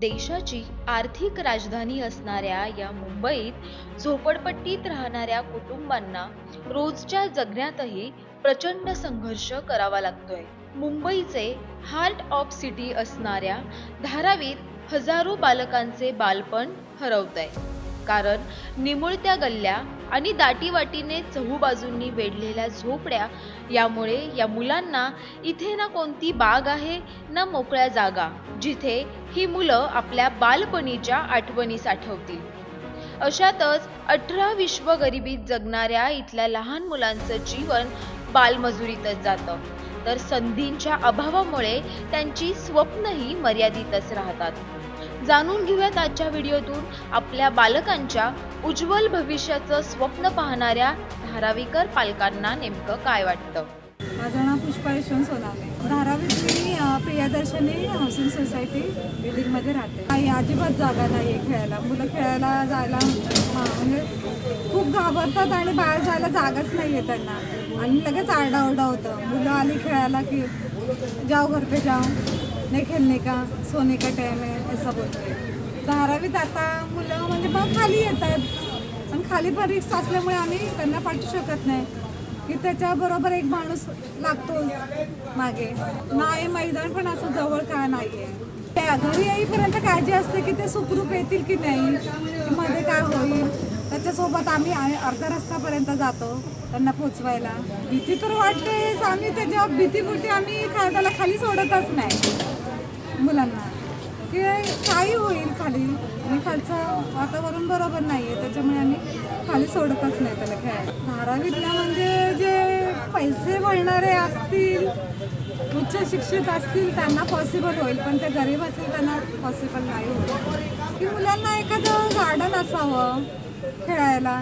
देशाची आर्थिक राजधानी असणाऱ्या या मुंबईत झोपडपट्टीत राहणाऱ्या कुटुंबांना रोजच्या जगण्यातही प्रचंड संघर्ष करावा लागतोय. मुंबईचे हार्ट ऑफ सिटी असणाऱ्या धारावीत हजारो बालकांचे बालपण हरवतंय. कारण निमुळत्या गल्ल्या आणि दाटीवाटीने चहूबाजूंनी वेढलेल्या झोपड्या यामुळे या मुलांना इथे ना कोणती बाग आहे ना मोकळ्या जागा जिथे ही मुलं आपल्या बालपणीच्या आठवणी साठवतील. अशातच अठरा विश्व गरिबीत जगणाऱ्या इथल्या लहान मुलांचं जीवन बालमजुरीतच जातं. तर संधींच्या अभावामुळे त्यांची स्वप्नही मर्यादितच राहतात. जाणून घेऊयात आजच्या व्हिडिओतून आपल्या बालकांच्या उज्ज्वल भविष्याचं स्वप्न पाहणाऱ्या धारावीकर पालकांना नेमकं काय वाटतं? माझं नाव पुष्पा यशवंत सोनावे धारावीत मी प्रियादर्शनी प्रियदर्शनी हाऊसिंग सोसायटी बिल्डिंगमध्ये राहते. काही अजिबात जागा नाही आहे खेळायला. मुलं खेळायला जायला म्हणजे खूप घाबरतात आणि बाहेर जायला जागाच नाही आहे त्यांना. आणि लगेच आरडाओरडा होतं. मुलं आली खेळायला की जाऊ घर पे नाही खेळणे का? सोने का टाईम आहे असं बोलते धारावीत आता मुलं म्हणजे मग खाली येतात. पण खाली पण रिक्स असल्यामुळे आम्ही त्यांना पाठवू शकत नाही. की त्याच्याबरोबर एक माणूस लागतो मागे. नाही मैदान पण असं जवळ का आहे त्या घरी येईपर्यंत काळजी असते की ते सुखरूप येतील की नाही मध्ये काय होईल. त्याच्यासोबत आम्ही अर्धा रस्त्यापर्यंत जातो त्यांना पोचवायला. भीती तर वाटतेच. आम्ही त्याच्या भीतीपोटी आम्ही खाद्याला खाली सोडतच नाही. मुलांना. की काही होईल खाली. आणि खालचं वातावरण बरोबर नाही आहे त्याच्यामुळे आम्ही खाली सोडतच नाही त्याला खेळायला. धारावीतल्या म्हणजे जे पैसे भरणारे असतील उच्च शिक्षित असतील त्यांना पॉसिबल होईल. पण ते गरीब असतील त्यांना पॉसिबल नाही होईल की मुलांना एखादं गार्डन असावं खेळायला.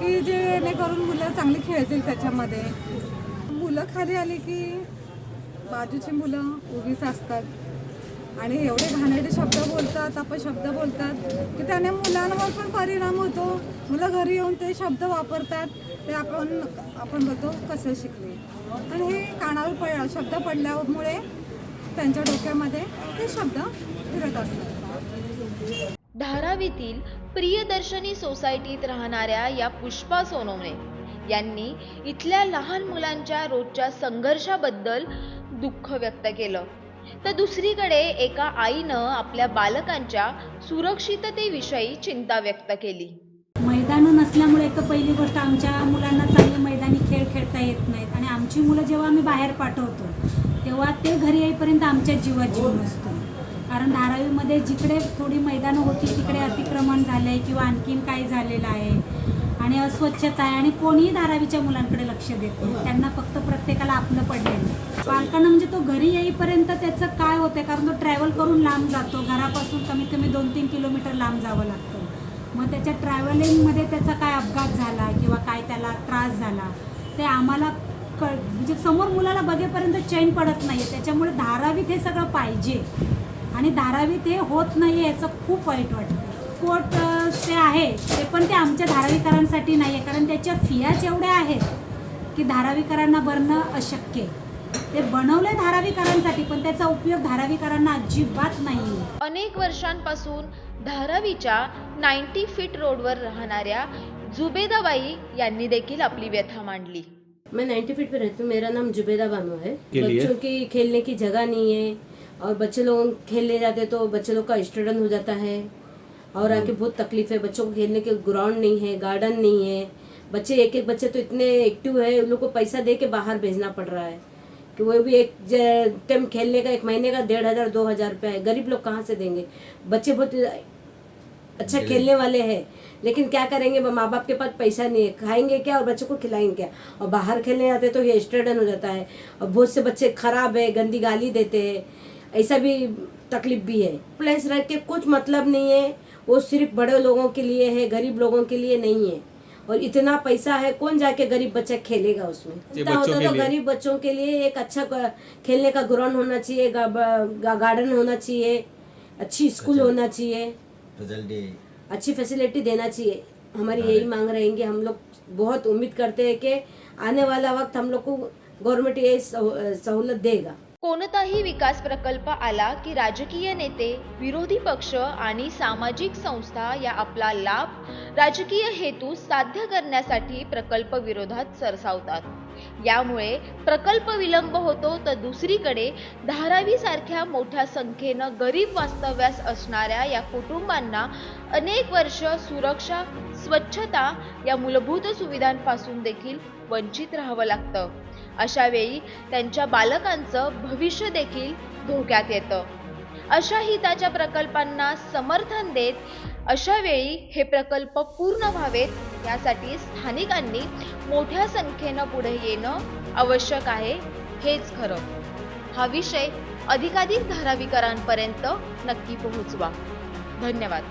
की जेणेकरून मुलं चांगली खेळतील त्याच्यामध्ये. मुलं खाली आली की बाजूची मुलं उभीच असतात. आणि एवढे घाणेरडे शब्द बोलतात अपशब्द बोलतात की त्याने मुलांवर पण परिणाम होतो. मुलं घरी येऊन ते शब्द वापरतात ते आपण आपण बघतो कसं शिकले. आणि हे कानावर पड शब्द पडल्यामुळे त्यांच्या डोक्यामध्ये ते शब्द फिरत असतात. धारावीतील प्रियदर्शनी सोसायटीत राहणाऱ्या या पुष्पा सोनवणे यांनी इथल्या लहान मुलांच्या रोजच्या संघर्षाबद्दल दुःख व्यक्त केलं. तर दुसरीकडे एका आईनं आपल्या बालकांच्या सुरक्षिततेविषयी चिंता व्यक्त केली. मैदानं नसल्यामुळे एक तर पहिली गोष्ट आमच्या मुलांना चांगले मैदानी खेळ खेळता येत नाहीत. आणि आमची मुलं जेव्हा आम्ही बाहेर पाठवतो तेव्हा ते घरी येईपर्यंत आमच्या जीवात जीव नसतो. कारण धारावीमध्ये जिकडे थोडी मैदानं होती तिकडे अतिक्रमण झालं आहे किंवा आणखीन काही झालेलं आहे. आणि अस्वच्छता आहे आणि कोणीही धारावीच्या मुलांकडे लक्ष देत नाही. त्यांना फक्त प्रत्येकाला आपलं पडलेलं पालकांना म्हणजे तो घरी येईपर्यंत त्याचं काय होतं कारण तो ट्रॅव्हल करून लांब जातो. घरापासून कमीत कमी दोन तीन किलोमीटर लांब जावं लागतं. मग त्याच्या ट्रॅव्हलिंगमध्ये त्याचा काय अपघात झाला किंवा काय त्याला त्रास झाला? ते आम्हाला कळ म्हणजे समोर मुलाला बघेपर्यंत चैन पडत नाही त्याच्यामुळे धारावीत हे सगळं पाहिजे. आणि धारावीत हे होत नाही याचं खूप वाईट वाटतं. कोर्ट ते आहे ते पण ते आमच्या धारावीकरांसाठी नाही आहे कारण त्याच्या फियाच एवढ्या आहेत की धारावीकरांना भरणं अशक्य आहे. ते बनवलं धारावीकरांसाठी पण त्याचा उपयोग धारावीकरांना अजिबात नाही अनेक वर्षांपासून धारावीच्या नाईन्टी फीट रोडवर राहणाऱ्या जुबेदाबाई यांनी देखील आपली व्यथा मांडली. मैं नाइन्टी फीट पे रहती हूँ. मेरा नाम जुबेदा बानो है. के लिए? बच्चों की खेलने की जगह नहीं है और बच्चे लोग खेलने जाते तो बच्चे लोग का स्टूडेंट हो जाता है। और आके बहुत तकलीफ़ है बच्चों को खेलने के ग्राउंड नहीं है गार्डन नहीं है। बच्चे एक एक बच्चे तो इतने एक्टिव है उन लोग को पैसा दे के बाहर भेजना पड़ रहा है। कि वो भी एक टाइम खेलने का एक महीने का डेढ़ हज़ार दो हज़ार रुपया है। गरीब लोग कहाँ से देंगे? बच्चे बहुत अच्छा खेलने वाले हैं। लेकिन क्या करेंगे? माँ बाप के पास पैसा नहीं है। खाएँगे क्या और बच्चों को खिलाएँगे क्या? और बाहर खेलने जाते तो ये स्टूडेंट हो जाता है। और बहुत से बच्चे खराब है गंदी गाली देते हैं। ऐसा भी तकलीफ़ भी है। प्लेस रख के कुछ मतलब नहीं है। वो सिर्फ़ बड़े लोगों के लिए है गरीब लोगों के लिए नहीं है। और इतना पैसा है कौन जाके गरीब बच्चा खेलेगा उसमें? इतना होता तो गरीब बच्चों के लिए एक अच्छा खेलने का ग्राउंड होना चाहिए गा, गा, गार्डन होना चाहिए अच्छी स्कूल होना चाहिए। अच्छी फैसिलिटी देना चाहिए। हमारी यही मांग रहेंगे हम लोग बहुत उम्मीद करते हैं कि आने वाला वक्त हम लोग को गवर्नमेंट ये सहूलत देगा। कोणताही विकास प्रकल्प आला की राजकीय नेते विरोधी पक्ष आणि सामाजिक संस्था या आपला लाभ राजकीय हेतू साध्य करण्यासाठी प्रकल्प विरोधात सरसावतात. यामुळे प्रकल्प विलंब होतो तर दुसरीकडे धारावी सारख्या मोठ्या संख्येनं गरीब वास्तव्यास असणाऱ्या या कुटुंबांना अनेक वर्ष सुरक्षा स्वच्छता या मूलभूत सुविधांपासून देखील वंचित राहावं लागतं. अशा वेळी त्यांच्या बालकांचं भविष्य देखील धोक्यात येतं. अशा हिताच्या प्रकल्पांना समर्थन देत अशा वेळी हे प्रकल्प पूर्ण व्हावेत यासाठी स्थानिकांनी मोठ्या संख्येनं पुढे येणं आवश्यक आहे हेच खरं. हा विषय अधिकाधिक धारावीकरांपर्यंत नक्की पोहोचवा. धन्यवाद.